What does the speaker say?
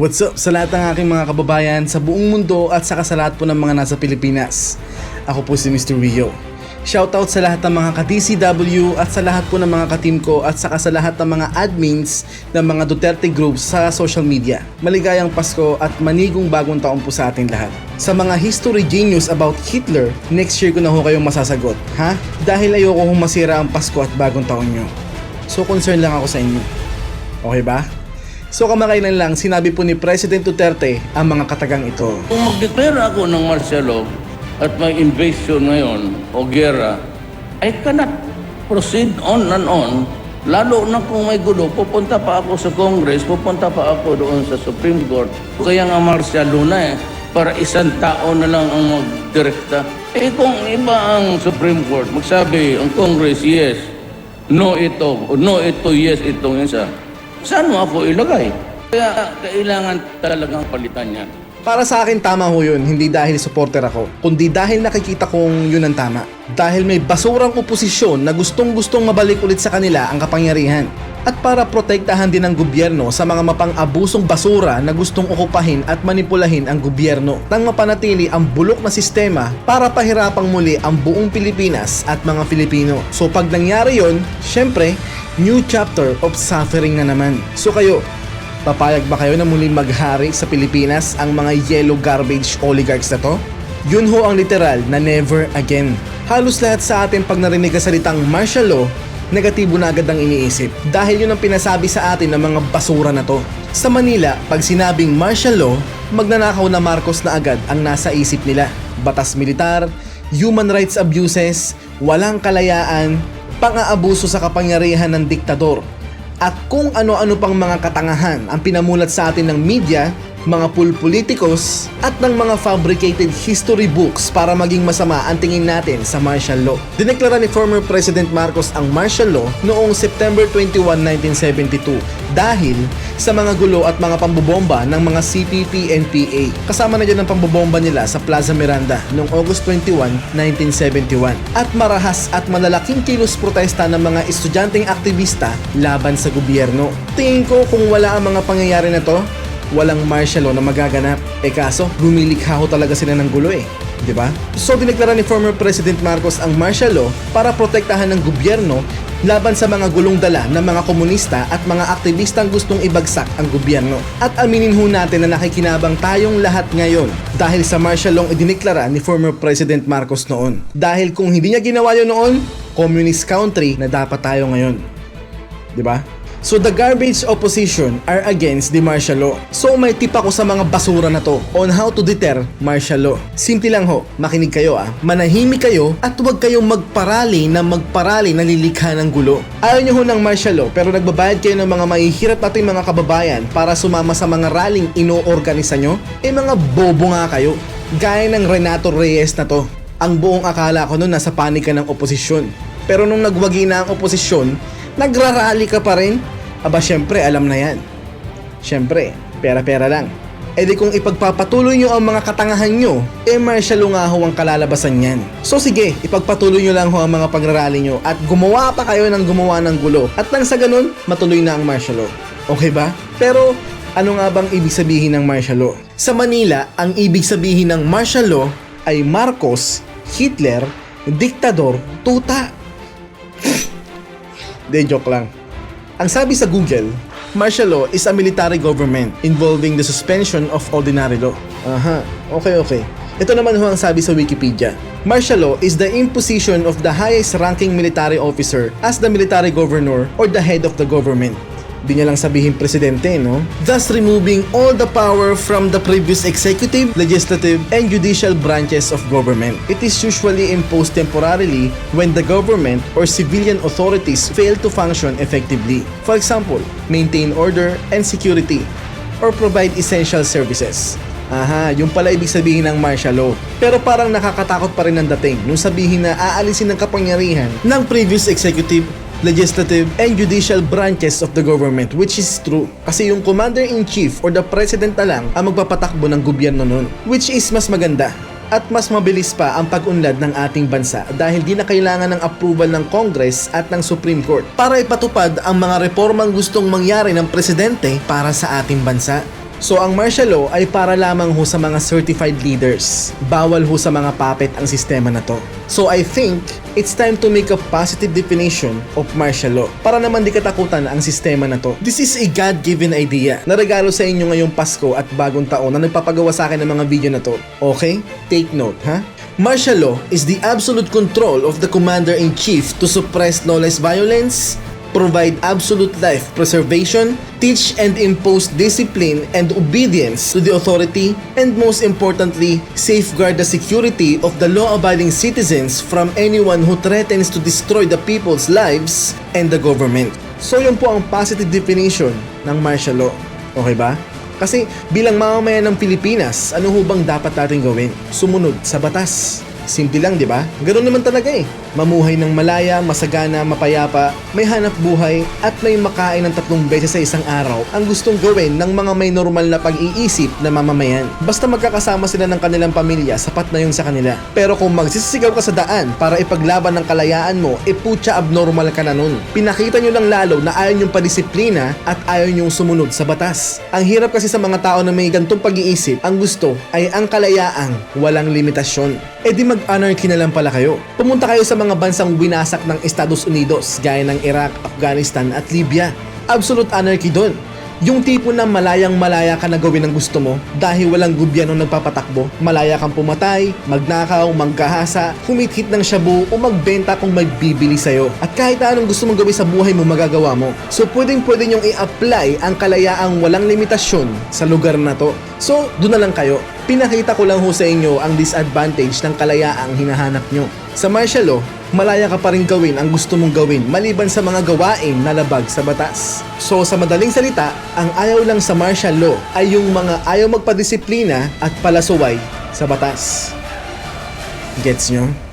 what's up sa lahat ng aking mga kababayan sa buong mundo at sa lahat po ng mga nasa Pilipinas. Ako po si Mr. Rio. Shoutout sa lahat ng mga ka-DCW at sa lahat po ng mga ka-team ko at saka sa lahat ng mga admins ng mga Duterte groups sa social media. Maligayang Pasko at manigong bagong taon po sa ating lahat. Sa mga history genius about Hitler, next year ko na ho kayong masasagot, ha? Dahil ayoko hong masira ang Pasko at bagong taon nyo. So concern lang ako sa inyo. Okay ba? So kamakailan lang sinabi po ni President Duterte ang mga katagang ito. Kung mag-declare ako ng martial law at may invasion ngayon o gera, I cannot proceed on and on. Lalo na kung may gulo, pupunta pa ako sa Congress, pupunta pa ako doon sa Supreme Court. Kaya nga martial law na eh, para isang tao na lang ang magdirekta. Eh kung iba ang Supreme Court, magsabi ang Congress, yes, no ito, no ito, yes itong isa. Saan mo ako ilagay? Kaya kailangan talagang palitan yan. Para sa akin tama ho yun, hindi dahil supporter ako, kundi dahil nakikita kong yun ang tama. Dahil may basurang oposisyon na gustong gustong mabalik ulit sa kanila ang kapangyarihan. At para protektahan din ng gobyerno sa mga mapang-abusong basura na gustong okupahin at manipulahin ang gobyerno nang mapanatili ang bulok na sistema para pahirapang muli ang buong Pilipinas at mga Pilipino. So pag nangyari yon, syempre, new chapter of suffering na naman. So kayo, Papayag ba kayo na muling maghari sa Pilipinas ang mga yellow garbage oligarchs na to? Yun ho ang literal na never again. Halos lahat sa atin pag narinig ang salitang martial law, negatibo na agad ang iniisip dahil yun ang pinasabi sa atin ng mga basura na to. Sa Manila, pag sinabing martial law, magnanakaw na Marcos na agad ang nasa isip nila. Batas militar, human rights abuses, walang kalayaan, pang-aabuso sa kapangyarihan ng diktador, at kung ano-ano pang mga katangahan ang pinamulat sa atin ng media, mga pulpolitikos at ng mga fabricated history books para maging masama ang tingin natin sa martial law. Dineklara ni former President Marcos ang martial law noong September 21, 1972 dahil sa mga gulo at mga pambobomba ng mga CPP-NPA. Kasama na dyan ang pambobomba nila sa Plaza Miranda noong August 21, 1971 at marahas at malalaking kilos protesta ng mga estudyanteng aktivista laban sa gobyerno. Tingin ko kung wala ang mga pangyayari na to, walang martial law na magaganap. Eh kaso, lumilikha ho talaga sila ng gulo eh. ba? So dineklara ni former President Marcos ang martial law para protektahan ng gobyerno laban sa mga gulong dala ng mga komunista at mga aktivistang gustong ibagsak ang gobyerno. At aminin ho natin na nakikinabang tayong lahat ngayon dahil sa martial law idineklara ni former President Marcos noon. Dahil kung hindi niya ginawa yun noon, communist country na dapat tayo ngayon. 'Di ba? So the garbage opposition are against the martial law. So may tip ako sa mga basura na to on how to deter martial law. Simple lang ho, makinig kayo ah. Manahimik kayo at huwag kayong magparali na magparali na lilikha ng gulo. Ayaw nyo ho ng martial law pero nagbabayad kayo ng mga mahihirap nating mga kababayan para sumama sa mga rallying inoorganisa nyo? Eh mga bobo nga kayo. Gaya ng Renato Reyes na to. Ang buong akala ko noon nasa panika ng oposisyon. Pero nung nagwagi na ang oposisyon, nagrarally ka pa rin? Aba syempre, alam na yan. Syempre, pera-pera lang. E di kung ipagpapatuloy nyo ang mga katangahan nyo, eh martial nga ho ang kalalabasan yan. So sige, ipagpatuloy nyo lang ho ang mga pagrarally nyo at gumawa pa kayo ng gumawa ng gulo. At nang sa ganun, matuloy na ang martial law. Okay ba? Pero ano nga bang ibig sabihin ng martial law? Sa Manila, ang ibig sabihin ng martial law ay Marcos, Hitler, diktador, tuta. De joke lang. Ang sabi sa Google, martial law is a military government involving the suspension of ordinary law. Aha, okay okay. Ito naman ho ang sabi sa Wikipedia. Martial law is the imposition of the highest ranking military officer as the military governor or the head of the government. Di niya lang sabihin presidente, no? Thus removing all the power from the previous executive, legislative, and judicial branches of government. It is usually imposed temporarily when the government or civilian authorities fail to function effectively. For example, maintain order and security or provide essential services. Aha, yung pala ibig sabihin ng martial law. Pero parang nakakatakot pa rin ang dating nung sabihin na aalisin ng kapangyarihan ng previous executive, legislative, and judicial branches of the government which is true. Kasi yung commander-in-chief or the president na lang ang magpapatakbo ng gobyerno nun which is mas maganda at mas mabilis pa ang pag-unlad ng ating bansa dahil di na kailangan ng approval ng Congress at ng Supreme Court para ipatupad ang mga reformang gustong mangyari ng presidente para sa ating bansa. So ang martial law ay para lamang ho sa mga certified leaders. Bawal ho sa mga puppet ang sistema na to. So I think it's time to make a positive definition of martial law para naman di katakutan ang sistema na to. This is a God-given idea na regalo sa inyo ngayong Pasko at bagong taon na nagpapagawa sa akin ng mga video na to. Okay? Take note, ha? Martial law is the absolute control of the commander-in-chief to suppress lawless violence, provide absolute life preservation, teach and impose discipline and obedience to the authority, and most importantly, safeguard the security of the law-abiding citizens from anyone who threatens to destroy the people's lives and the government. So yun po ang positive definition ng martial law. Okay ba? Kasi bilang mamamayan ng Pilipinas, ano ho bang dapat natin gawin? Sumunod sa batas. Simple lang, di ba? Ganoon naman talaga eh. Mamuhay ng malaya, masagana, mapayapa, may hanap buhay, at may makain ng tatlong beses sa isang araw ang gustong gawin ng mga may normal na pag-iisip na mamamayan. Basta magkakasama sila ng kanilang pamilya, sapat na yun sa kanila. Pero kung magsisigaw ka sa daan para ipaglaban ng kalayaan mo, e putya abnormal ka na nun. Pinakita nyo lang lalo na ayaw nyong padisiplina at ayaw nyong sumunod sa batas. Ang hirap kasi sa mga tao na may gantong pag-iisip, ang gusto ay ang kalayaang walang limitasyon. E di mag-anarchy na lang pala kayo. Pumunta kayo sa mga bansang winasak ng Estados Unidos gaya ng Iraq, Afghanistan at Libya. Absolute anarchy doon. Yung tipo na malayang malaya ka na gawin ang gusto mo dahil walang gobyerno nagpapatakbo. Malaya kang pumatay, magnakaw, magkahasa, humithit ng shabu o magbenta kung may bibili sa'yo. At kahit anong gusto mong gawin sa buhay mo, magagawa mo. So pwedeng pwede nyong i-apply ang kalayaang walang limitasyon sa lugar na to. So doon na lang kayo. Pinakita ko lang ho sa inyo ang disadvantage ng kalayaang hinahanap nyo. Sa martial law, malaya ka pa rin gawin ang gusto mong gawin maliban sa mga gawain na labag sa batas. So sa madaling salita, ang ayaw lang sa martial law ay yung mga ayaw magpadisiplina at palasuway sa batas. Gets nyo?